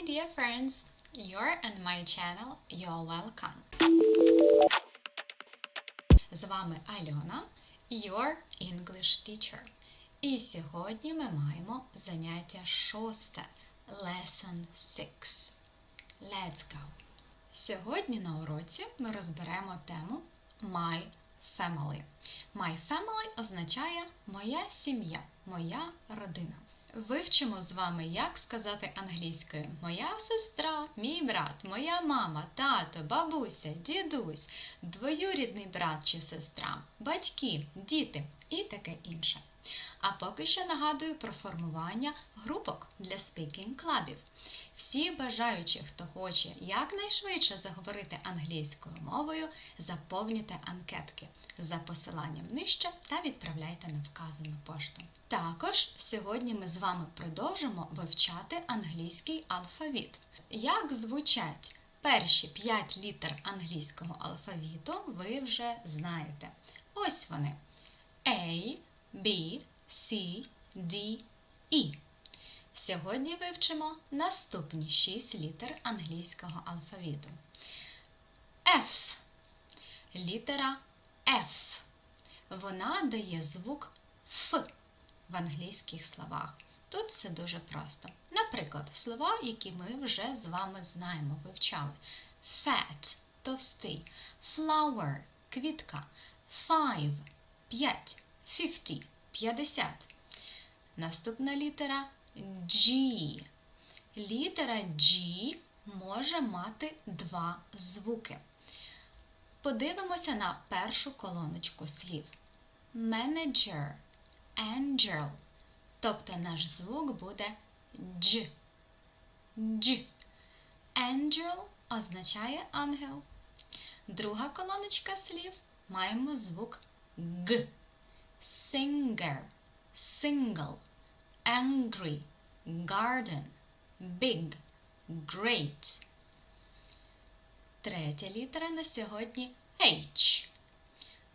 Hi, dear friends. You're on my channel. You're welcome. З вами Альона, your English teacher. І сьогодні ми маємо заняття шосте. Lesson 6. Let's go. Сьогодні на уроці ми розберемо тему My Family. My Family означає моя сім'я, моя родина. Вивчимо з вами, як сказати англійською моя сестра, мій брат, моя мама, тато, бабуся, дідусь, двоюрідний брат чи сестра, батьки, діти і таке інше. А поки що нагадую про формування групок для speaking клабів. Всі бажаючі, хто хоче якнайшвидше заговорити англійською мовою, заповнюйте анкетки за посиланням нижче та відправляйте на вказану пошту. Також сьогодні ми з вами продовжимо вивчати англійський алфавіт. Як звучать перші 5 літер англійського алфавіту, ви вже знаєте. Ось вони: A, B, C, D, E. Сьогодні вивчимо наступні 6 літер англійського алфавіту. F. Літера F. Вона дає звук Ф в англійських словах. Тут все дуже просто. Наприклад, слова, які ми вже з вами знаємо, вивчали. Fat товстий, flower квітка, five п'ять, fifty п'ятдесят. Наступна літера G. Літера G може мати два звуки. Подивимося на першу колоночку слів. Manager, angel. Тобто наш звук буде Дж. Дж. Angel означає ангел. Друга колоночка слів маємо звук Г. Singer, single, angry, garden, big, great. Третя літера на сьогодні H.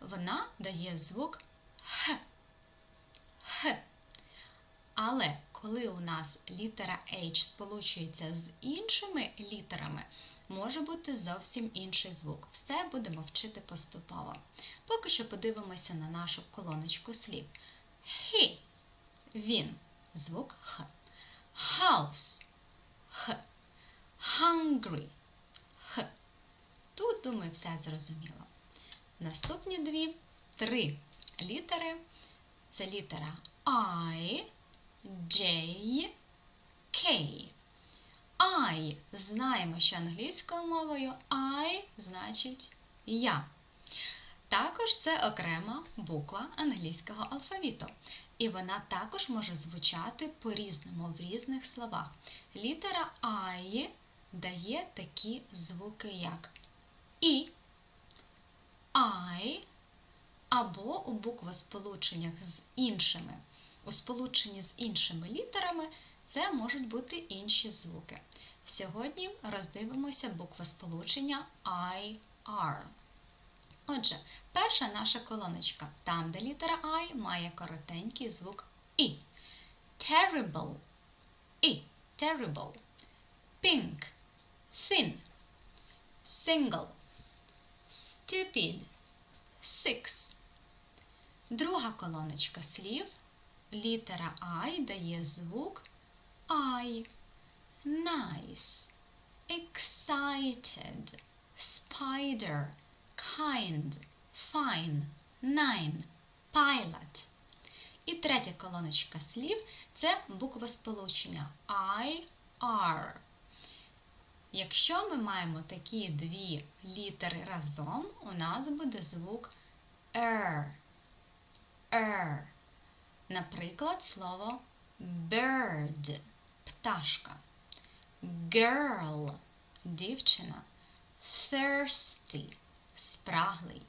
Вона дає звук Х. Х. Але коли у нас літера H сполучується з іншими літерами, може бути зовсім інший звук. Все будемо вчити поступово. Поки що подивимося на нашу колоночку слів. He. Він. Звук Х. House. Х. Hungry. Х. Тут, думаю, все зрозуміло. Наступні дві, три літери. Це літера I, J, K. I. Знаємо, що англійською мовою I значить я. Також це окрема буква англійського алфавіту. І вона також може звучати по-різному в різних словах. Літера I дає такі звуки, як І, I, або у буквосполученнях з іншими. У сполученні з іншими літерами це можуть бути інші звуки. Сьогодні роздивимося буквосполучення IR. Отже, перша наша колоночка, там, де літера I має коротенький звук І. Terrible. І. Terrible. Pink. Thin. Single. Stupid. Six. Друга колоночка слів. Літера I дає звук I. Nice. Excited. Spider kind, fine, nine, pilot. І третя колоночка слів це буква сполучення I, R. Якщо ми маємо такі дві літери разом, у нас буде звук R. R. Наприклад, слово bird пташка. Girl дівчина. Thirsty спраглий.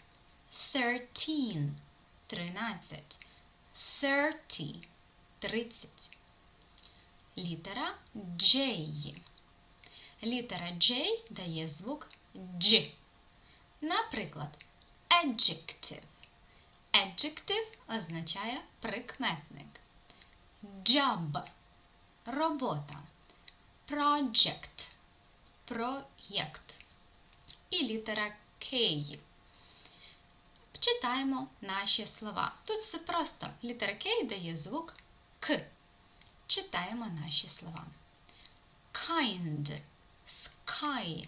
Thirteen – тринадцять. Thirty – тридцять. Літера J. Літера J дає звук Дж. Наприклад, adjective. Adjective означає прикметник. Job – робота. project. Проєкт. І літера К. Читаємо наші слова. Тут все просто. Літера К дає звук К. Читаємо наші слова. Kind, sky,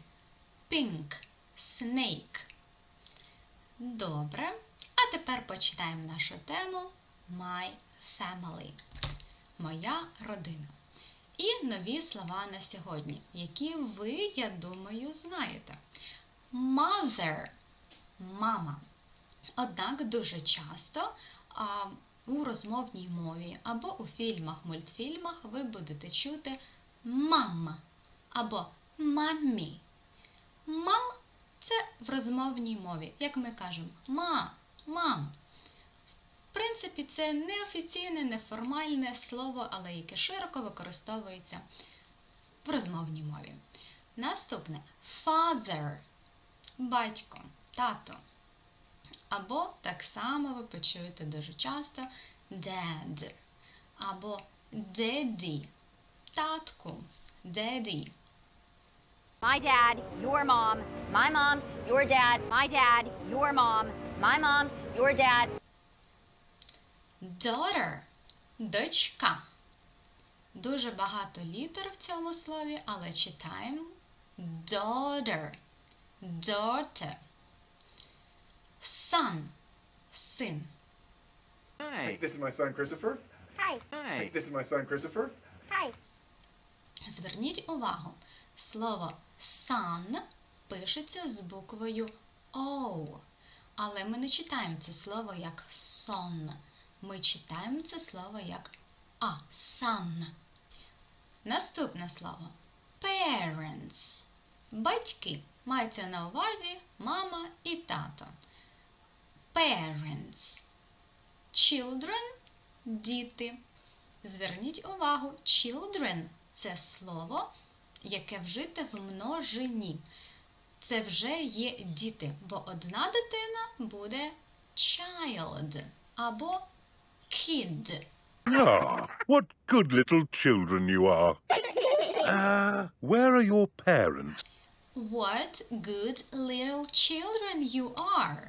pink, snake. Добре. А тепер почитаємо нашу тему My family. Моя родина. І нові слова на сьогодні, які ви, я думаю, знаєте. Mother мама. Однак дуже часто а, у розмовній мові або у фільмах, мультфільмах ви будете чути мама або мамі. Мам це в розмовній мові, як ми кажемо, ма, мам. В принципі, це неофіційне, неформальне слово, але яке широко використовується в розмовній мові. Наступне father батько, тато. Або так само ви почуєте дуже часто dad. Або daddy, татку, daddy. My dad, your mom, my mom, your dad, my dad, your mom, my mom, your dad. Daughter дочка. Дуже багато літер в цьому слові, але читаємо daughter, daughter. Son син. Hi. This is my son Christopher. Hi. Hi. This is my son Christopher. Hi. Зверніть увагу, слово son пишеться з буквою O. Але ми не читаємо це слово як son. Ми читаємо це слово як а, son. Наступне слово parents. Батьки. Мається на увазі мама і тато. Parents. Children діти. Зверніть увагу, children це слово, яке вжите в множині. Це вже є діти, бо одна дитина буде child або kid. Ah, what good little children you are. Uh, where are your parents? What good little children you are.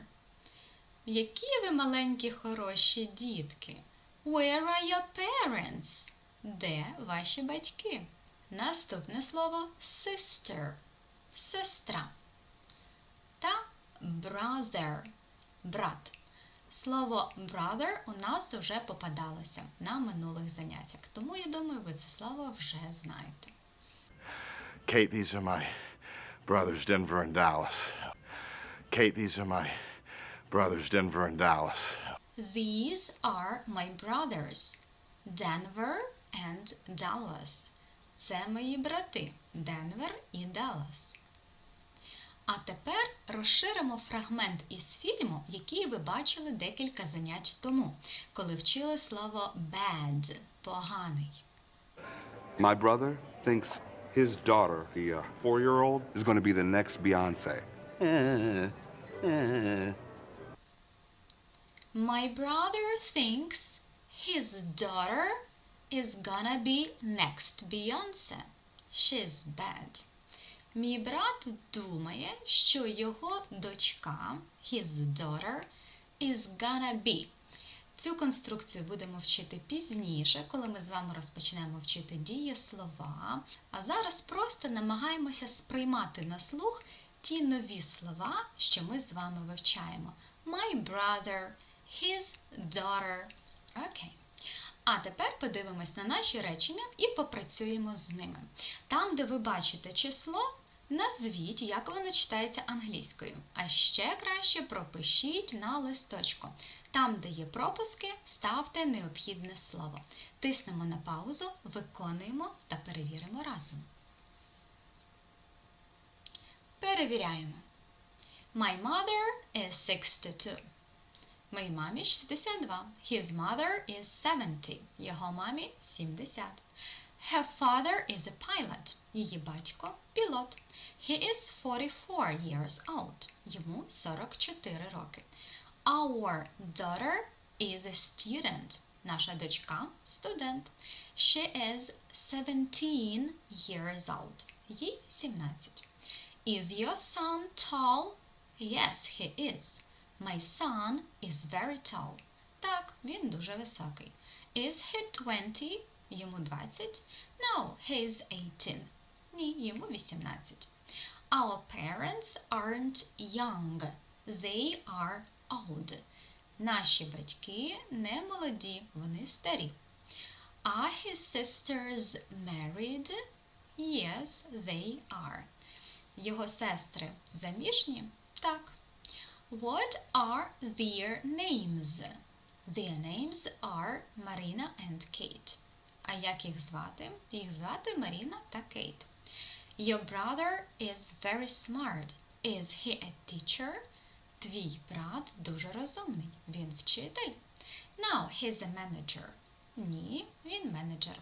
Які ви маленькі хороші дітки. Where are your parents? Де ваші батьки? Наступне слово sister. Сестра. Та brother. Брат. Слово brother у нас вже попадалося на минулих заняттях. Тому я думаю, ви це слово вже знаєте. Kate, these are my brothers, Denver and Dallas. Kate, these are my brothers, Denver and Dallas. These are my brothers, Denver and Dallas. Це мої брати Денвер і Даллас. А тепер розширимо фрагмент із фільму, який ви бачили декілька занять тому, коли вчили слово bad поганий. My brother thinks his daughter, the uh, four year old, is going to be the next Beyonce. Eh, eh. My brother thinks his daughter is gonna be next Beyonce. She's bad. Мій брат думає, що його дочка, his daughter, is gonna be. Цю конструкцію будемо вчити пізніше, коли ми з вами розпочнемо вчити дієслова. А зараз просто намагаємося сприймати на слух ті нові слова, що ми з вами вивчаємо. My brother, his daughter. Окей. А тепер подивимось на наші речення і попрацюємо з ними. Там, де ви бачите число, назвіть, як воно читається англійською. А ще краще пропишіть на листочку. Там, де є пропуски, вставте необхідне слово. Тиснемо на паузу, виконуємо та перевіримо разом. Перевіряємо. My mother is 62. Моїй мамі 62. His mother is 70. Його мамі 70. Her father is a pilot. Її батько пілот. He is 44 years old. Йому 44 роки. Our daughter is a student. Наша дочка студент. She is 17 years old. Їй 17. Is your son tall? Yes, he is. My son is very tall. Так, він дуже високий. Is he 20? Йому 20. No, he is 18. Ні, йому 18. Our parents aren't young. They are old. Наші батьки не молоді, вони старі. Are his sisters married? Yes, they are. Його сестри заміжні? Так. What are their names? Their names are Marina and Kate. А як їх звати? Їх звати Маріна та Кейт. Your brother is very smart. Is he a teacher? Твій брат дуже розумний. Він вчитель. No, he's a manager. Ні, він менеджер.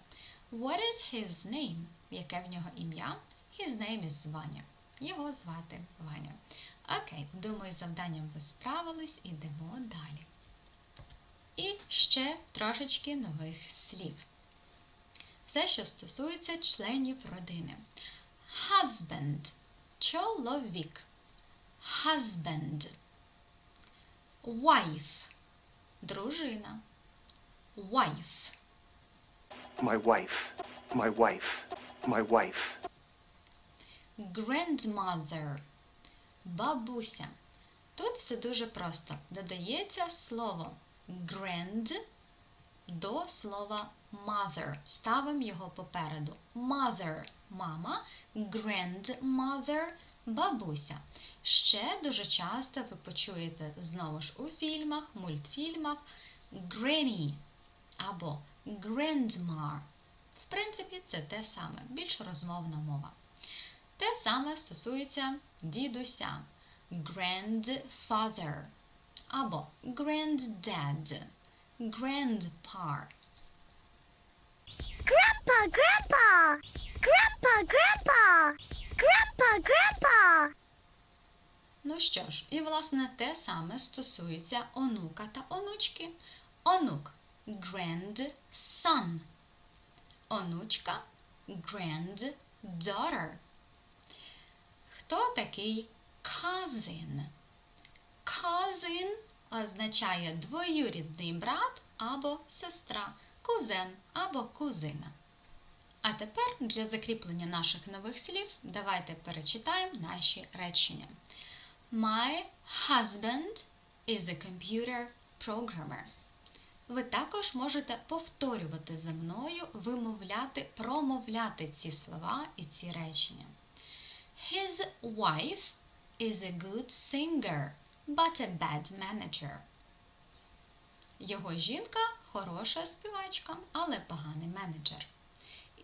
What is his name? Яке в нього ім'я? His name is Ваня. Його звати Ваня. Окей, думаю, з завданням ви справились, ідемо далі. І ще трошечки нових слів. Все, що стосується членів родини. Husband – чоловік. Husband. Wife – дружина. Wife. My wife, my wife, my wife. Grandmother – бабуся. Тут все дуже просто. Додається слово grand до слова mother. Ставимо його попереду. Mother – мама, grandmother – бабуся. Ще дуже часто ви почуєте знову ж у фільмах, мультфільмах granny або grandma. В принципі, це те саме, більш розмовна мова. Те саме стосується дідуся grandfather або granddad, grandpa. Grandpa, Grandpa! Grandpa, Grandpa! Grandpa, Grandpa! Ну що ж, і власне те саме стосується онука та онучки. Онук grandson. Онучка granddaughter. Хто такий cousin? Cousin означає двоюрідний брат або сестра, кузен або кузина. А тепер для закріплення наших нових слів давайте перечитаємо наші речення. My husband is a computer programmer. Ви також можете повторювати за мною, вимовляти, промовляти ці слова і ці речення. His wife is a good singer, but a bad manager. Його жінка хороша співачка, але поганий менеджер.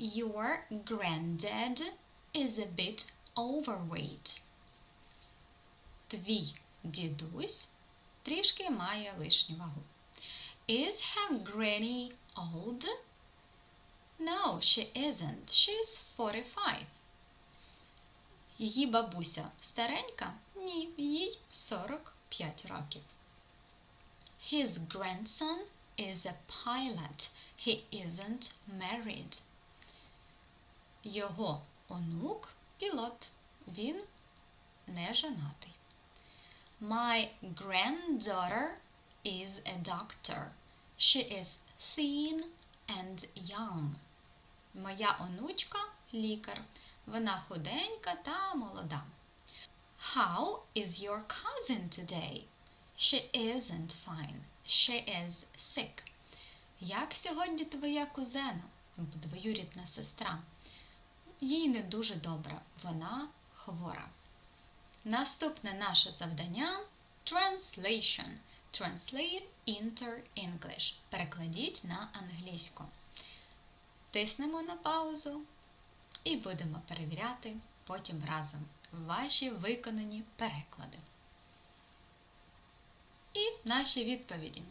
Your granddad is a bit overweight. Твій дідусь трішки має лишню вагу. Is her granny old? No, she isn't. She's 45. Її бабуся старенька? Ні, їй 45 років. His grandson is a pilot. He isn't married. Його онук пілот. Він не женатий. My granddaughter is a doctor. She is thin and young. Моя онучка лікар. Вона худенька та молода. How is your cousin today? She isn't fine. She is sick. Як сьогодні твоя кузена, двоюрідна сестра? Їй не дуже добре. Вона хвора. Наступне наше завдання Translation. Translate into English. Перекладіть на англійську. Тиснемо на паузу і будемо перевіряти потім разом ваші виконані переклади. І наші відповіді.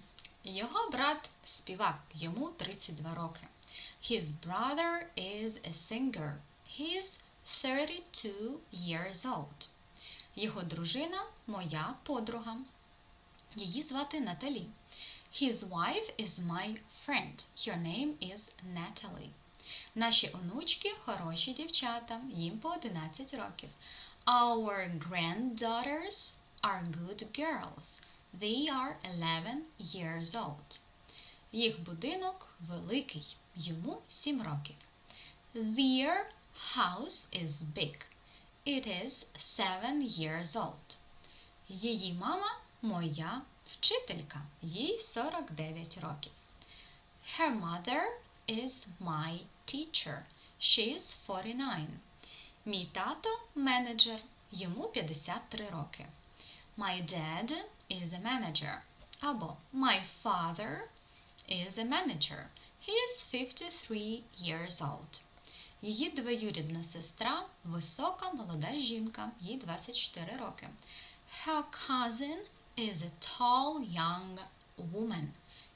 Його брат співак, йому 32 роки. His brother is a singer. He's 32 years old. Його дружина моя подруга. Її звати Наталі. His wife is my friend. Her name is Natalie. Наші онучки хороші дівчата, їм по 11 років. Our granddaughters are good girls. They are 11 years old. Їх будинок великий, йому 7 років. Their house is big. It is 7 years old. Її мама моя вчителька, їй 49 років. Her mother is my teacher. She is 49. Мій тато менеджер, йому 53 роки. My dad is a manager. Або My father is a manager. He is 53 years old. Її двоюрідна сестра висока молода жінка, їй 24 роки. Her cousin is a tall young woman.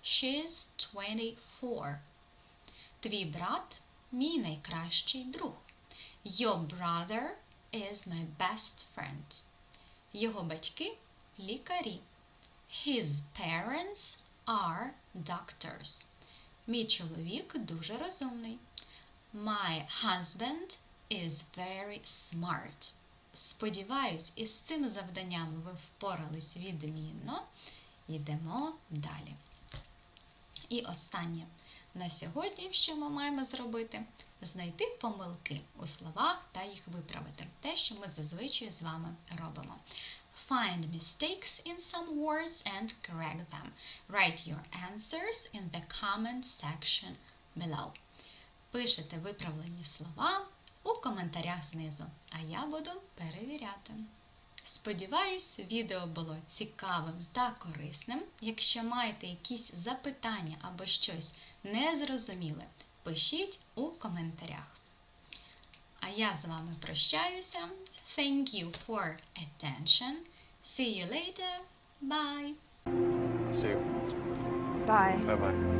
She is 24. Твій брат мій найкращий друг. Your brother is my best friend. Його батьки лікарі. His parents are doctors. Мій чоловік дуже розумний. My husband is very smart. Сподіваюсь, із цим завданням ви впорались відмінно. Йдемо далі. І останнє. На сьогодні, що ми маємо зробити? Знайти помилки у словах та їх виправити. Те, що ми зазвичай з вами робимо. Find mistakes in some words and correct them. Write your answers in the comment section below. Пишете виправлені слова у коментарях знизу, а я буду перевіряти. Сподіваюсь, відео було цікавим та корисним. Якщо маєте якісь запитання або щось незрозуміле, пишіть у коментарях. А я з вами прощаюся. Thank you for attention. See you later. Bye. See you. Bye. Bye bye.